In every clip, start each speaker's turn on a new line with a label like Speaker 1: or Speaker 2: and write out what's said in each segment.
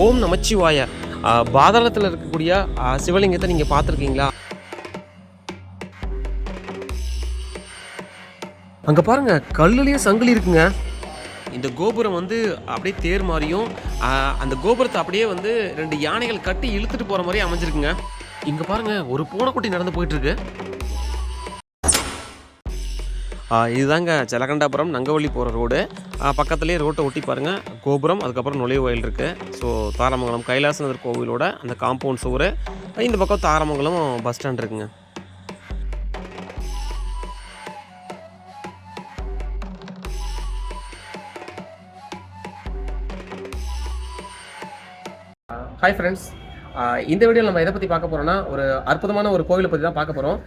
Speaker 1: ஓம் நமச்சிவாய. பாதாளத்தில் இருக்கக்கூடிய சிவலிங்கத்தை நீங்கள் பார்த்துருக்கீங்களா? அங்கே பாருங்க கல்லுலேயே சங்கிலி இருக்குங்க. இந்த கோபுரம் வந்து அப்படியே தேர் மாதிரியும் அந்த கோபுரத்தை அப்படியே வந்து ரெண்டு யானைகள் கட்டி இழுத்துட்டு போகிற மாதிரி அமைஞ்சிருக்குங்க. இங்கே பாருங்க ஒரு பூனைக்குட்டி நடந்து போயிட்டுருக்கு இதுதாங்க ஜலகண்டாபுரம் நங்கவள்ளி போகிற ரோடு பக்கத்துலேயே ரோட்டை ஒட்டி பாருங்கள் கோபுரம் அதுக்கப்புறம் நுழைவாயில் இருக்குது ஸோ தாரமங்கலம் கைலாசநாதர் கோவிலோட அந்த காம்பவுண்ட் சுவர். இந்த பக்கம் தாரமங்கலம் பஸ் ஸ்டாண்ட் இருக்குங்க. ஹாய் ஃப்ரெண்ட்ஸ் இந்த வீடியோவில் நம்ம எதை பற்றி பார்க்க போகிறோம்னா ஒரு அற்புதமான ஒரு கோவிலை பற்றி தான் பார்க்க போகிறோம்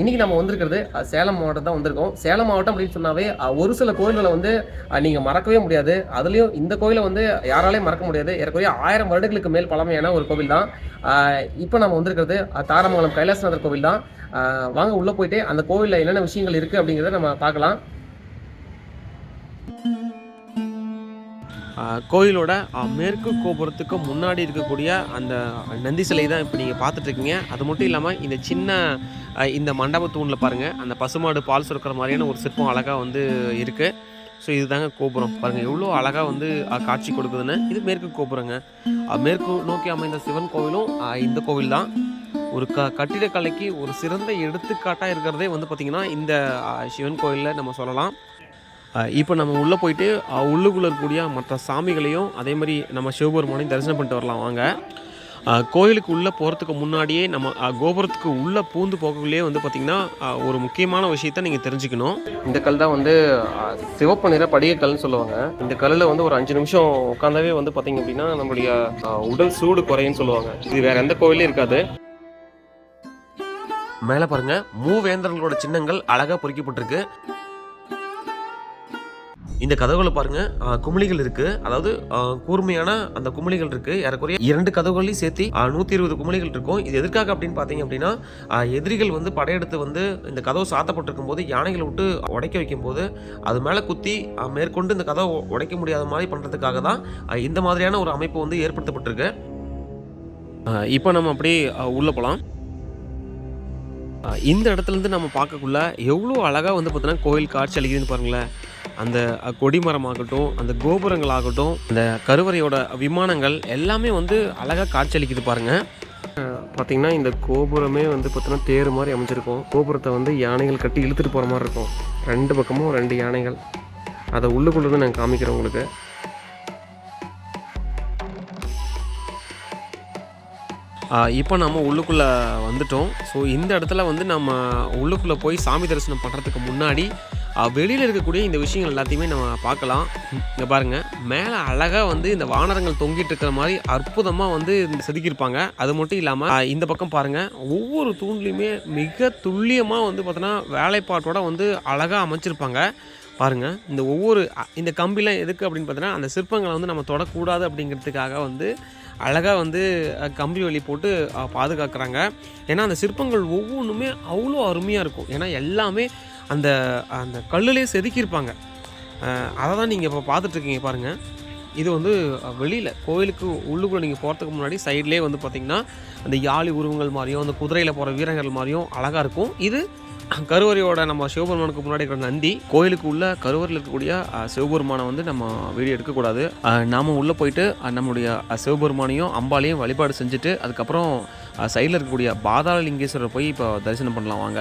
Speaker 1: இன்றைக்கி நம்ம வந்திருக்கிறது சேலம் மாவட்டம் தான் வந்திருக்கோம். சேலம் மாவட்டம் அப்படின்னு சொன்னாவே ஒரு சில கோயில்களை வந்து நீங்கள் மறக்கவே முடியாது. அதுலேயும் இந்த கோயிலை வந்து யாராலையும் மறக்க முடியாது. ஏறக்குறைய ஆயிரம் வருடங்களுக்கு மேல் பழமையான ஒரு கோவில் தான். இப்போ நம்ம வந்திருக்கிறது தாரமங்கலம் கைலாசநாதர் கோவில் தான். வாங்க உள்ளே போயிட்டு அந்த கோவிலில் என்னென்ன விஷயங்கள் இருக்குது அப்படிங்கிறத நம்ம பார்க்கலாம். கோயிலோட மேற்கு கோபுரத்துக்கு முன்னாடி இருக்கக்கூடிய அந்த நந்தி சிலை தான் இப்போ நீங்கள் பார்த்துட்ருக்கீங்க. அது மட்டும் இல்லாமல் இந்த சின்ன இந்த மண்டப தூணில் பாருங்கள் அந்த பசுமாடு பால் சுரக்கிற மாதிரியான ஒரு சிற்பம் அழகாக வந்து இருக்குது ஸோ இதுதாங்க கோபுரம். பாருங்கள் எவ்வளோ அழகாக வந்து காட்சி கொடுக்குதுன்னு. இது மேற்கு கோபுரங்க. மேற்கு நோக்கி அமைந்த சிவன் கோவிலும் இந்த கோவில் தான். ஒரு க கட்டிடக்கலைக்கு ஒரு சிறந்த எடுத்துக்காட்டாக இருக்கிறதே வந்து பார்த்திங்கன்னா இந்த சிவன் கோயிலில் நம்ம சொல்லலாம். இப்போ நம்ம உள்ளே போயிட்டு உள்ளுக்குள்ள இருக்கக்கூடிய மற்ற சாமிகளையும் அதே மாதிரி நம்ம சிவபெருமானையும் தரிசனம் பண்ணிட்டு வரலாம் வாங்க. கோயிலுக்கு உள்ளே போகிறதுக்கு முன்னாடியே நம்ம கோபுரத்துக்கு உள்ளே பூந்து போகக்குள்ளேயே வந்து பார்த்திங்கன்னா ஒரு முக்கியமான விஷயத்த நீங்கள் தெரிஞ்சுக்கணும். இந்த கல் தான் வந்து சிவப்பு நிற படிக கல்னு சொல்லுவாங்க. இந்த கல்லில் வந்து ஒரு அஞ்சு நிமிஷம் உட்காந்தாவே வந்து பார்த்திங்க அப்படின்னா நம்மளுடைய உடல் சூடு குறையுன்னு சொல்லுவாங்க. இது வேற எந்த கோயிலையும் இருக்காது. மேலே பாருங்க மூவேந்தர்களோட சின்னங்கள் அழகாக பொறிக்கப்பட்டிருக்கு. இந்த கதவுகளை பாருங்க. குமிழிகள் இருக்கு. அதாவது கூர்மையான அந்த குமிழிகள் இருக்கு. ஏறக்குறைய இரண்டு கதவுகளையும் சேர்த்து நூற்றி இருபது குமிழிகள் இருக்கும். இது எதற்காக அப்படின்னு பார்த்தீங்க அப்படின்னா எதிரிகள் வந்து படையெடுத்து வந்து இந்த கதவு சாத்தப்பட்டிருக்கும் போது யானைகளை விட்டு உடைக்க வைக்கும் போது அது மேலே குத்தி மேற்கொண்டு இந்த கதவை உடைக்க முடியாத மாதிரி பண்ணுறதுக்காக தான் இந்த மாதிரியான ஒரு அமைப்பு வந்து ஏற்படுத்தப்பட்டிருக்கு. இப்போ நம்ம அப்படியே உள்ளே உள்ள போகலாம் இந்த இடத்துலேருந்து நம்ம பார்க்கக்குள்ள எவ்வளோ அழகாக வந்து பார்த்தீங்கன்னா கோயில் காட்சி அளிக்குதுன்னு பாருங்களேன். அந்த கொடிமரமாகட்டும் அந்த கோபுரங்களாகட்டும் அந்த கருவறையோட விமானங்கள் எல்லாமே வந்து அழகாக காட்சி அளிக்குது பாருங்க பார்த்தீங்கன்னா இந்த கோபுரமே வந்து பார்த்தீங்கன்னா தேர் மாதிரி அமைஞ்சிருக்கும். கோபுரத்தை வந்து யானைகள் கட்டி இழுத்துட்டு போகிற மாதிரி இருக்கும். ரெண்டு பக்கமும் ரெண்டு யானைகள். அதை உள்ளுக்குள்ளே நான் காமிக்கிறேன் உங்களுக்கு. இப்போ நம்ம உள்ளுக்குள்ளே வந்துட்டோம். ஸோ இந்த இடத்துல வந்து நம்ம உள்ளுக்குள்ளே போய் சாமி தரிசனம் பண்ணுறதுக்கு முன்னாடி வெளியில் இருக்கக்கூடிய இந்த விஷயங்கள் எல்லாத்தையுமே நம்ம பார்க்கலாம். இங்கே பாருங்கள் மேலே அழகாக வந்து இந்த வானரங்கள் தொங்கிட்டு இருக்கிற மாதிரி அற்புதமாக வந்து செதுக்கியிருப்பாங்க. அது மட்டும் இல்லாமல் இந்த பக்கம் பாருங்கள் ஒவ்வொரு தூண்லேயுமே மிக துல்லியமாக வந்து பார்த்தோன்னா வேலைப்பாட்டோட வந்து அழகாக அமைச்சிருப்பாங்க. பாருங்கள் இந்த ஒவ்வொரு இந்த கம்பிலாம் எதுக்கு அப்படின்னு பார்த்தீங்கன்னா அந்த சிற்பங்களை வந்து நம்ம தொடக்கூடாது அப்படிங்கிறதுக்காக வந்து அழகாக வந்து கம்பி வழி போட்டு பாதுகாக்கிறாங்க. ஏன்னா அந்த சிற்பங்கள் ஒவ்வொன்றுமே அவ்வளோ அருமையாக இருக்கும். ஏன்னா எல்லாமே அந்த அந்த கல்லுலேயே செதுக்கியிருப்பாங்க. அதை தான் நீங்கள் இப்போ பார்த்துட்ருக்கீங்க பாருங்கள் இது வந்து வெளியில் கோயிலுக்கு உள்ளுக்குள்ளே நீங்கள் போகிறதுக்கு முன்னாடி சைட்லேயே வந்து பார்த்திங்கன்னா அந்த யாழி உருவங்கள் மாதிரியும் அந்த குதிரையில் போகிற வீரர்கள் மாதிரியும் அழகாக இருக்கும். இது கருவறையோட நம்ம சிவபெருமானுக்கு முன்னாடி இருக்கிற நந்தி கோயிலுக்கு உள்ள கருவறையில் இருக்கக்கூடிய சிவபெருமானை வந்து நம்ம வீடியோ எடுக்கக்கூடாது. நாம உள்ளே போயிட்டு நம்மளுடைய சிவபெருமானையும் அம்பாலையும் வழிபாடு செஞ்சுட்டு அதுக்கப்புறம் சைடில் இருக்கக்கூடிய பாதாள லிங்கேஸ்வரர் போய் இப்போ தரிசனம் பண்ணலாம் வாங்க.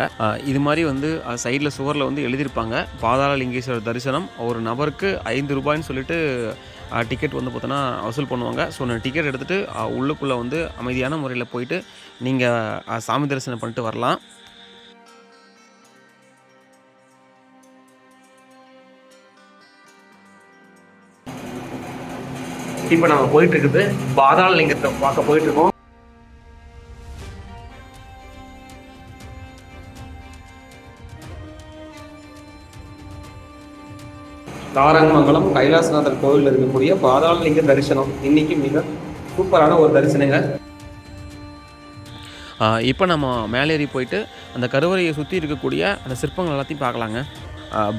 Speaker 1: இது மாதிரி வந்து சைடில் சுவரில் வந்து எழுதியிருப்பாங்க. பாதாள லிங்கேஸ்வரர் தரிசனம் ஒரு நபருக்கு ஐந்து ரூபாய்ன்னு சொல்லிட்டு டிக்கெட் வந்து பார்த்தோன்னா வசூல் பண்ணுவாங்க. ஸோ நான் டிக்கெட் எடுத்துகிட்டு உள்ளுக்குள்ளே வந்து அமைதியான முறையில் போயிட்டு நீங்கள் சாமி தரிசனம் பண்ணிட்டு வரலாம். இப்போ நம்ம போயிட்டு இருக்குது பாதாள லிங்கத்தை பார்க்க போயிட்டு இருக்கோம் தாரங்கமங்கலம் கைலாசநாதர் கோவிலில் இருக்கக்கூடிய பாதாள லிங்க தரிசனம். இன்னைக்கு மிக சூப்பரான ஒரு தரிசனங்க. இப்போ நம்ம மேலேறி போயிட்டு அந்த கருவறையை சுற்றி இருக்கக்கூடிய அந்த சிற்பங்கள் எல்லாத்தையும் பார்க்கலாங்க.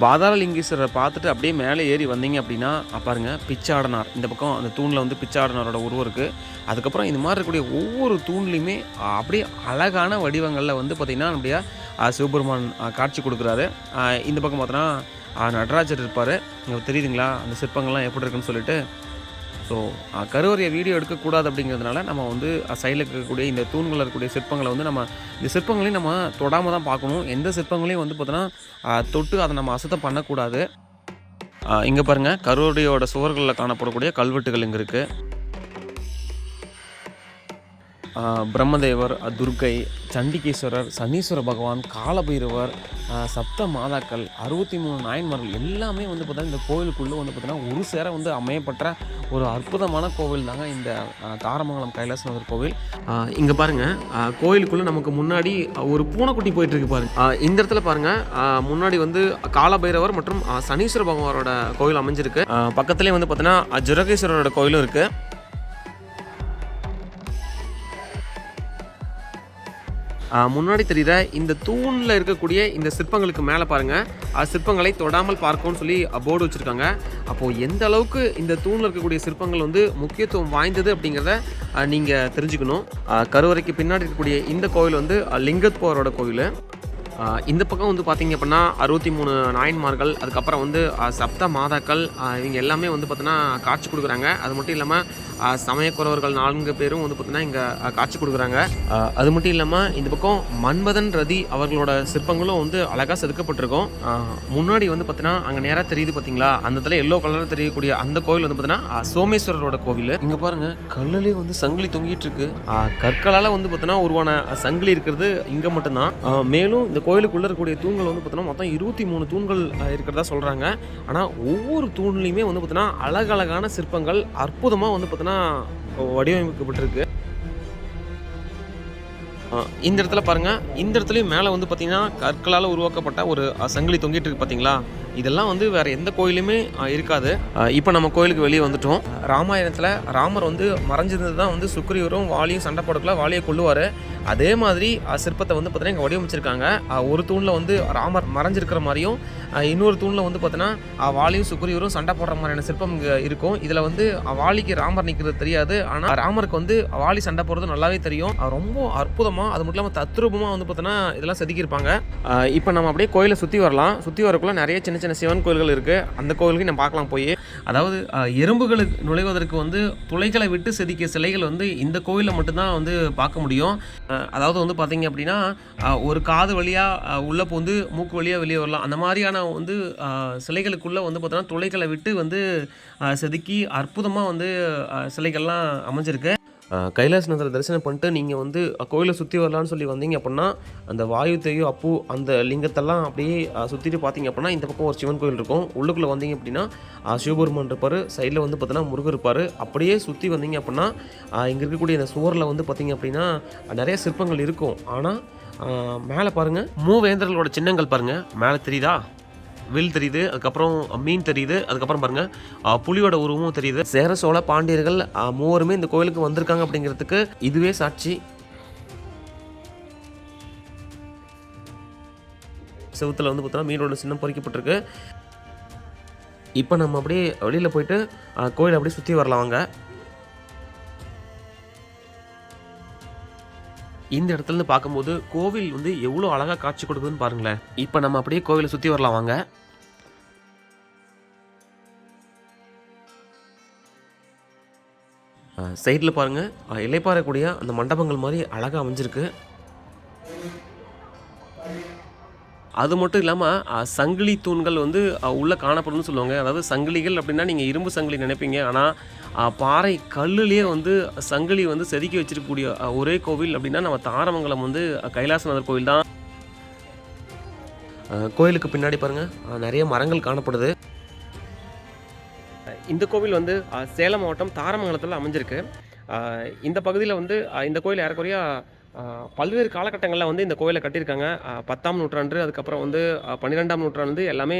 Speaker 1: பாதாளலிங்கேஸ்வரரை பார்த்துட்டு அப்படியே மேலே ஏறி வந்தீங்க அப்படின்னா பாருங்க பிச்சாடனார். இந்த பக்கம் அந்த தூணில் வந்து பிச்சாடனாரோட உருவம் இருக்குது அதுக்கப்புறம் இந்த மாதிரி இருக்கக்கூடிய ஒவ்வொரு தூண்லையுமே அப்படியே அழகான வடிவங்களில் வந்து பார்த்திங்கன்னா அப்படியே சிவபெருமான் காட்சி கொடுக்குறாரு. இந்த பக்கம் பார்த்தோன்னா நடராஜர் இருப்பார். இங்கே தெரியுதுங்களா? அந்த சிற்பங்கள்லாம் எப்படி இருக்குன்னு சொல்லிட்டு ஸோ கருவறையை வீடியோ எடுக்கக்கூடாது அப்படிங்கிறதுனால நம்ம வந்து சைடில் இருக்கக்கூடிய இந்த தூண்களில் இருக்கக்கூடிய சிற்பங்களை வந்து நம்ம இந்த சிற்பங்களையும் நம்ம தொடாமல் தான் பார்க்கணும். எந்த சிற்பங்களையும் வந்து பார்த்தோன்னா தொட்டு அதை நம்ம அசுத்தம் பண்ணக்கூடாது. இங்கே பாருங்கள் கருவறையோட சுவர்களில் காணப்படக்கூடிய கல்வெட்டுகள் இங்கே இருக்குது பிரம்மதேவர் துர்கை துர்க்கை சண்டிகேஸ்வரர் சனீஸ்வர பகவான் காலபைரவர் சப்த மாதாக்கள் அறுபத்தி மூணு நாயன்மார்கள் எல்லாமே வந்து பார்த்தீங்கன்னா இந்த கோவிலுக்குள்ளே வந்து பார்த்திங்கன்னா ஒரு சேர வந்து அமையப்பட்ட ஒரு அற்புதமான கோவில் தாங்க இந்த தாரமங்கலம் கைலாசநாதர் கோவில். இங்கே பாருங்கள் கோயிலுக்குள்ளே நமக்கு முன்னாடி ஒரு பூனைக்குட்டி போயிட்டுருக்கு பாருங்க. இந்த இடத்துல பாருங்கள் முன்னாடி வந்து காலபைரவர் மற்றும் சனீஸ்வர பகவானோட கோவில் அமைஞ்சிருக்கு. பக்கத்துலேயே வந்து பார்த்தீங்கன்னா ஜுரகேஸ்வரரோட கோயிலும் இருக்குது முன்னாடி தெரியுற இந்த தூணில் இருக்கக்கூடிய இந்த சிற்பங்களுக்கு மேலே பாருங்கள் சிற்பங்களை தொடாமல் பார்க்கும்னு சொல்லி போர்டு வச்சுருக்காங்க. அப்போது எந்த அளவுக்கு இந்த தூணில் இருக்கக்கூடிய சிற்பங்கள் வந்து முக்கியத்துவம் வாய்ந்தது அப்படிங்கிறத நீங்கள் தெரிஞ்சுக்கணும். கருவறைக்கு பின்னாடி இருக்கக்கூடிய இந்த கோவில் வந்து லிங்கத் போரோட கோவில். இந்த பக்கம் வந்து பார்த்திங்க அப்படின்னா அறுபத்தி மூணு நாயன்மார்கள் அதுக்கப்புறம் வந்து சப்த மாதாக்கள் இவங்க எல்லாமே வந்து பார்த்தீங்கன்னா காட்சி கொடுக்குறாங்க. அது மட்டும் இல்லாமல் சமயக்குறவர்கள் நான்கு பேரும் வந்து பார்த்தீங்கன்னா இங்கே காட்சி கொடுக்குறாங்க. அது மட்டும் இல்லாமல் இந்த பக்கம் மன்மதன் ரதி அவர்களோட சிற்பங்களும் வந்து அழகாக செதுக்கப்பட்டிருக்கும். முன்னாடி வந்து பார்த்தீங்கன்னா அங்கே நேராக தெரியுது பார்த்தீங்களா அந்த இடத்துல எல்லோ கலரில் தெரியக்கூடிய அந்த கோவில் வந்து பார்த்தீங்கன்னா சோமேஸ்வரரோட கோவில். இங்கே பாருங்க கல்லுலேயே வந்து சங்கிலி தொங்கிட்டு இருக்கு. கற்களால் வந்து பார்த்தீங்கன்னா உருவான சங்கிலி இருக்கிறது இங்கே மட்டும்தான். மேலும் இந்த கோயிலுக்குள்ளே இருக்கக்கூடிய தூண்கள் வந்து பார்த்தீங்கன்னா மொத்தம் இருபத்தி மூணு தூண்கள் இருக்கிறதா சொல்கிறாங்க ஆனால் ஒவ்வொரு தூண்லையுமே வந்து பார்த்தீங்கன்னா அழகழகான சிற்பங்கள் அற்புதமாக வந்து பார்த்தீங்கன்னா வடிவமைக்கப்பட்டிருக்கு. இந்த இடத்துல பாருங்க. இந்த இடத்துலையும் மேலே வந்து பார்த்தீங்கன்னா கற்களால் உருவாக்கப்பட்ட ஒரு சங்கிலி தொங்கிட்டு இருக்கு பார்த்தீங்களா இதெல்லாம் வந்து வேற எந்த கோயிலுமே இருக்காது. இப்போ நம்ம கோயிலுக்கு வெளியே வந்துட்டோம். ராமாயணத்தில் ராமர் வந்து மறைஞ்சிருந்தது தான் வந்து சுக்ரீவரும் வாலியும் சண்டை போடக்குள்ள வாலியை கொள்ளுவார் அதே மாதிரி சிற்பத்தை வந்து பார்த்தீங்கன்னா இங்கே வடிவமைச்சிருக்காங்க. ஒரு தூணில் வந்து ராமர் மறைஞ்சிருக்கிற மாதிரியும் இன்னொரு தூணில் வந்து பார்த்தீங்கன்னா வாலியும் சுக்ரீவரும் சண்டை போடுற மாதிரியான சிற்பம் இங்கே இருக்கும். இதில் வந்து வாலிக்கு ராமர் நிற்கிறது தெரியாது. ஆனால் ராமருக்கு வந்து வாலி சண்டை போடுறது நல்லாவே தெரியும். ரொம்ப அற்புதமாக அது மட்டும் இல்லாமல் தத்ரூபமாக வந்து பார்த்தோன்னா இதெல்லாம் செதுக்கியிருப்பாங்க. இப்போ நம்ம அப்படியே கோயிலை சுற்றி வரலாம். சுற்றி வரக்குள்ள நிறைய சின்ன சின்ன சிவன் கோயில்கள் இருக்குது அந்த கோயிலுக்கு நம்ம பார்க்கலாம் போய். அதாவது எறும்புகளுக்கு நுழைவதற்கு வந்து துளைகளை விட்டு செதுக்கிய சிலைகள் வந்து இந்த கோயிலில் மட்டும்தான் வந்து பார்க்க முடியும். அதாவது வந்து பார்த்தீங்க அப்படின்னா ஒரு காது வழியாக உள்ளே போந்து மூக்கு வழியாக வெளியே வரலாம். அந்த மாதிரியான வந்து சிலைகளுக்குள்ளே வந்து பார்த்தோன்னா துளைகளை விட்டு வந்து செதுக்கி அற்புதமாக வந்து சிலைகள்லாம் அமைஞ்சிருக்கு. கைலாசநாதரை தரிசனம் பண்ணிட்டு நீங்கள் வந்து கோயிலை சுற்றி வரலான்னு சொல்லி வந்தீங்க அப்படின்னா அந்த வாயு தேயு அப்பு அந்த லிங்கத்தெல்லாம் அப்படியே சுற்றிட்டு பார்த்தீங்க அப்படின்னா இந்த பக்கம் ஒரு சிவன் கோயில் இருக்கும். உள்ளுக்குள்ளே வந்தீங்க அப்படின்னா சிவபெருமான் இருப்பார். சைடில் வந்து பார்த்தீங்கன்னா முருகர் இருப்பார். அப்படியே சுற்றி வந்தீங்க அப்படின்னா இங்கே இருக்கக்கூடிய இந்த சுவரில் வந்து பார்த்தீங்க அப்படின்னா நிறைய சிற்பங்கள் இருக்கும். ஆனால் மேலே பாருங்கள் மூவேந்தர்களோட சின்னங்கள் பாருங்கள் மேலே தெரியுதா? வில் தெரியுது அதுக்கப்புறம் மீன் தெரியுது அதுக்கப்புறம் பாருங்க புலியோட உருவமும் தெரியுது. சேர சோழ பாண்டியர்கள் மூவருமே இந்த கோயிலுக்கு வந்திருக்காங்க அப்படிங்கிறதுக்கு இதுவே சாட்சி. செவுத்துல வந்து பார்த்தோன்னா மீனோட சின்னம் பொறிக்கப்பட்டிருக்கு. இப்போ நம்ம அப்படியே வெளியில் போயிட்டு கோயில் கோயிலை அப்படியே சுற்றி வரலாம் வாங்க. இந்த இடத்துல இருந்து பார்க்கும்போது கோவில் வந்து எவ்வளோ அழகாக காட்சி கொடுக்குதுன்னு பாருங்களேன். இப்போ நம்ம அப்படியே கோவிலை சுற்றி வரலாம் வாங்க. சைடில் பாருங்கள் இலைப்பாறக்கூடிய அந்த மண்டபங்கள் மாதிரி அழகாக அமைஞ்சிருக்கு. அது மட்டும் இல்லாமல் சங்கிலி தூண்கள் வந்து உள்ள காணப்படும்னு சொல்லுவாங்க. அதாவது சங்கிலிகள் அப்படின்னா நீங்கள் இரும்பு சங்கிலி நினைப்பீங்க. ஆனால் பாறை கல்லுலேயே வந்து சங்கிலி வந்து செதுக்கி வச்சிருக்கக்கூடிய ஒரே கோவில் அப்படின்னா நம்ம தாரமங்கலம் வந்து கைலாசநாதர் கோவில் தான். கோயிலுக்கு பின்னாடி பாருங்கள் நிறைய மரங்கள் காணப்படுது. இந்த கோவில் வந்து சேலம் மாவட்டம் தாரமங்கலத்தில் அமைஞ்சிருக்கு. இந்த பகுதியில் வந்து இந்த கோயில் ஏறக்குறைய பல்வேறு காலகட்டங்களில் வந்து இந்த கோயிலை கட்டியிருக்காங்க. பத்தாம் நூற்றாண்டு அதுக்கப்புறம் வந்து பன்னிரெண்டாம் நூற்றாண்டு எல்லாமே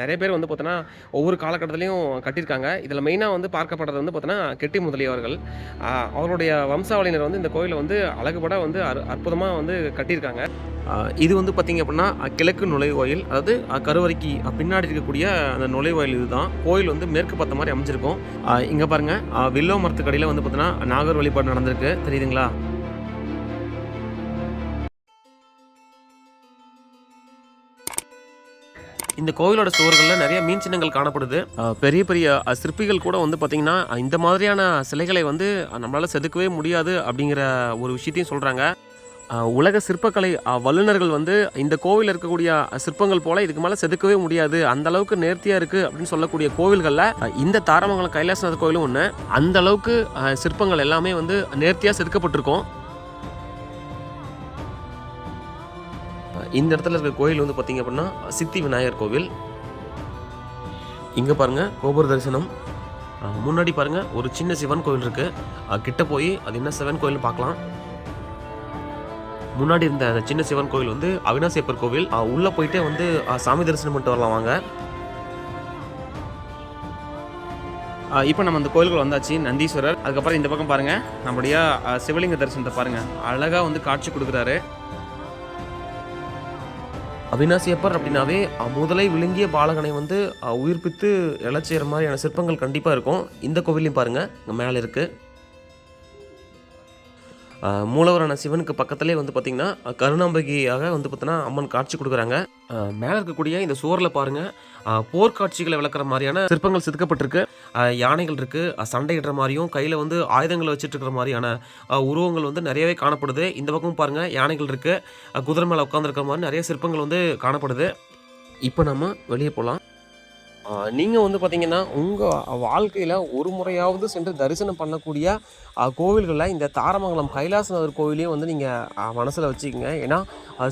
Speaker 1: நிறைய பேர் வந்து பார்த்தோன்னா ஒவ்வொரு காலகட்டத்திலையும் கட்டியிருக்காங்க. இதில் மெயினாக வந்து பார்க்கப்படுறது வந்து பார்த்தோன்னா கெட்டி முதலியவர்கள் அவருடைய வம்சாவளியினர் வந்து இந்த கோயிலை வந்து அழகுபட வந்து அற் அற்புதமாக வந்து கட்டியிருக்காங்க. இது வந்து பார்த்திங்க அப்படின்னா கிழக்கு நுழைவாயில் அதாவது கருவறைக்கு பின்னாடி இருக்கக்கூடிய அந்த நுழைவாயில் இதுதான். கோயில் வந்து மேற்கு பார்த்த மாதிரி அமைஞ்சிருக்கும். இங்கே பாருங்கள் வில்லோ மரத்துக்கடியில் வந்து பார்த்தோன்னா நாகர் வழிபாடு நடந்திருக்கு. தெரியுதுங்களா? இந்த கோவிலோட சுவர்களில் நிறைய மீன் சின்னங்கள் காணப்படுது. பெரிய பெரிய சிற்பிகள் கூட வந்து பார்த்திங்கன்னா இந்த மாதிரியான சிலைகளை வந்து நம்மளால் செதுக்கவே முடியாது அப்படிங்கிற ஒரு விஷயத்தையும் சொல்கிறாங்க உலக சிற்பக்கலை வல்லுநர்கள் வந்து இந்த கோவிலில் இருக்கக்கூடிய சிற்பங்கள் போல இதுக்கு மேலே செதுக்கவே முடியாது. அந்த அளவுக்கு நேர்த்தியாக இருக்குது அப்படின்னு சொல்லக்கூடிய கோவில்களில் இந்த தாரமங்கலம் கைலாசநாத கோயிலும் ஒன்று அந்த அளவுக்கு சிற்பங்கள் எல்லாமே வந்து நேர்த்தியாக செதுக்கப்பட்டிருக்கும். இந்த இடத்துல இருக்க கோயில் வந்து பார்த்தீங்க அப்படின்னா சித்தி விநாயகர் கோவில். இங்கே பாருங்கள் கோபுர தரிசனம். முன்னாடி பாருங்கள் ஒரு சின்ன சிவன் கோயில் இருக்குது கிட்ட போய் அது என்ன சிவன் கோயில் பார்க்கலாம். முன்னாடி இருந்த அந்த சின்ன சிவன் கோயில் வந்து அவினாசியப்பர் கோவில். உள்ளே போயிட்டே வந்து சாமி தரிசனம் பண்ணிட்டு வரலாம் வாங்க. இப்போ நம்ம அந்த கோயிலுக்கு வந்தாச்சு நந்தீஸ்வரர். அதுக்கப்புறம் இந்த பக்கம் பாருங்கள் நம்முடைய சிவலிங்க தரிசனத்தை பாருங்கள் அழகாக வந்து காட்சி கொடுக்குறாரு. அவினாசியப்பர் அப்படின்னாவே முதலை விழுங்கிய பாலகனை வந்து உயிர்ப்பித்து இழச்சேற மாதிரியான சிற்பங்கள் கண்டிப்பாக இருக்கும். இந்த கோவிலையும் பாருங்கள் இங்கே மேலே இருக்குது மூலவரான சிவனுக்கு பக்கத்துலேயே வந்து பார்த்திங்கன்னா கருணாம்பகியாக வந்து பார்த்தீங்கன்னா அம்மன் காட்சி கொடுக்குறாங்க. மேலே இருக்கக்கூடிய இந்த சுவரில் பாருங்கள் போர்க்காட்சிகளை விளக்குற மாதிரியான சிற்பங்கள் செதுக்கப்பட்டிருக்கு. யானைகள் இருக்குது சண்டையிடுற மாதிரியும் கையில் வந்து ஆயுதங்களை வச்சுட்டு இருக்கிற மாதிரியான உருவங்கள் வந்து நிறையவே காணப்படுது. இந்த பக்கம் பாருங்கள் யானைகள் இருக்குது குதிரை மேலே உட்காந்துருக்கிற மாதிரி நிறைய சிற்பங்கள் வந்து காணப்படுது. இப்போ நம்ம வெளியே போகலாம் நீங்கள் வந்து பார்த்திங்கன்னா உங்கள் வாழ்க்கையில் ஒரு முறையாவது சென்று தரிசனம் பண்ணக்கூடிய கோவில்களில் இந்த தாரமங்கலம் கைலாசநாதர் கோவிலையும் வந்து நீங்கள் மனசில் வச்சுக்கோங்க. ஏன்னா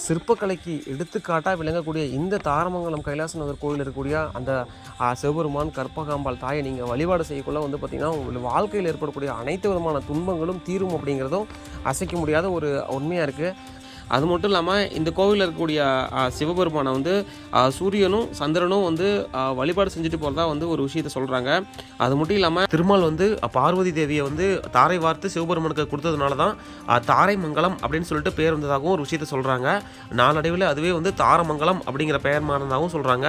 Speaker 1: சிற்பக்கலைக்கு எடுத்துக்காட்டாக விளங்கக்கூடிய இந்த தாரமங்கலம் கைலாசநாதர் கோவில் இருக்கக்கூடிய அந்த சிவபெருமான் கற்பகாம்பாள் தாயை நீங்கள் வழிபாடு செய்யக்குள்ள வந்து பார்த்திங்கன்னா உங்கள் வாழ்க்கையில் ஏற்படக்கூடிய அனைத்து விதமான துன்பங்களும் தீரும் அப்படிங்கிறதும் அசைக்க முடியாத ஒரு உண்மையாக இருக்குது அது மட்டும் இல்லாமல் இந்த கோவிலில் இருக்கக்கூடிய சிவபெருமானை வந்து சூரியனும் சந்திரனும் வந்து வழிபாடு செஞ்சுட்டு போகிறதா வந்து ஒரு விஷயத்த சொல்கிறாங்க அது மட்டும் இல்லாமல் திருமால் வந்து பார்வதி தேவியை வந்து தாரை வார்த்து சிவபெருமானுக்கு கொடுத்ததுனால தான் தாரை மங்கலம் அப்படின்னு சொல்லிட்டு பேர் வந்ததாகவும் ஒரு விஷயத்த சொல்கிறாங்க நாளடைவில் அதுவே வந்து தாரமங்கலம் அப்படிங்கிற பெயர் மாறினதாகவும் சொல்கிறாங்க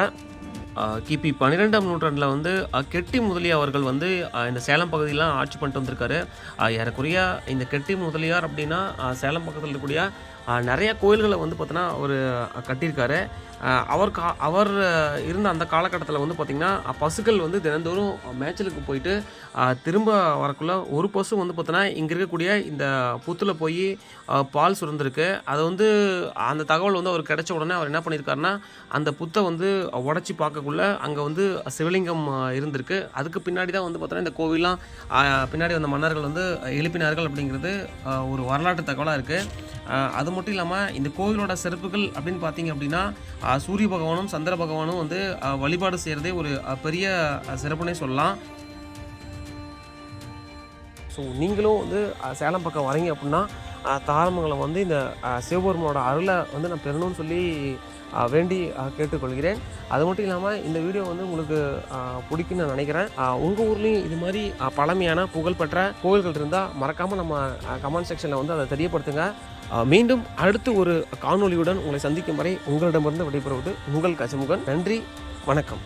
Speaker 1: கிபி பன்னிரெண்டாம் நூற்றாண்டில் வந்து கெட்டி முதலியார் அவர்கள் வந்து இந்த சேலம் பகுதியெலாம் ஆட்சி பண்ணிட்டு வந்திருக்காரு. ஏறக்குறைய இந்த கெட்டி முதலியார் அப்படின்னா சேலம் பக்கத்தில் இருக்கக்கூடிய நிறைய கோயில்களை வந்து பார்த்தோன்னா அவர் கட்டியிருக்காரு. அவர் கா அவர் இருந்த அந்த காலகட்டத்தில் வந்து பார்த்திங்கன்னா பசுக்கள் வந்து தினந்தோறும் மேய்ச்சலுக்கு போயிட்டு திரும்ப வரக்குள்ள ஒரு பசு வந்து பார்த்தோன்னா இங்கே இருக்கக்கூடிய இந்த புத்தில் போய் பால் சுரந்திருக்கு. அதை வந்து அந்த தகவல் வந்து அவர் கிடைச்ச உடனே அவர் என்ன பண்ணியிருக்காருன்னா அந்த புத்தை வந்து உடச்சி பார்க்கக்குள்ள அங்கே வந்து சிவலிங்கம் இருந்திருக்கு. அதுக்கு பின்னாடி தான் வந்து பார்த்தோன்னா இந்த கோவிலாம் பின்னாடி வந்த மன்னர்கள் வந்து எழுப்பினார்கள் அப்படிங்கிறது ஒரு வரலாற்று தகவலாக இருக்குது அது மட்டும் இல்லாமல் இந்த கோவிலோட சிறப்புகள் அப்படின்னு பார்த்தீங்க அப்படின்னா சூரிய பகவானும் சந்திர பகவானும் வந்து வழிபாடு செய்கிறதே ஒரு பெரிய சிறப்புனே சொல்லலாம். ஸோ நீங்களும் வந்து சேலம் பக்கம் வரீங்க அப்படின்னா தாரமங்கலம் வந்து இந்த சிவபெருமனோட சிவபெருமானோட அருளை வந்து நான் பெறணும்னு சொல்லி வேண்டி கேட்டுக்கொள்கிறேன். அது மட்டும் இல்லாமல் இந்த வீடியோ வந்து உங்களுக்கு பிடிக்குன்னு பிடிக்கும்னு நான் நினைக்கிறேன். உங்கள் ஊர்லேயும் இது மாதிரி பழமையான புகழ்பெற்ற கோவில்கள் இருந்தால் மறக்காமல் நம்ம கமெண்ட் செக்ஷனில் வந்து அதை தெரியப்படுத்துங்க. மீண்டும் அடுத்து ஒரு காணொளியுடன் உங்களை சந்திக்கும் வரை உங்களிடமிருந்து விடைபெறுவது உங்கள் கசமுகன். நன்றி வணக்கம்.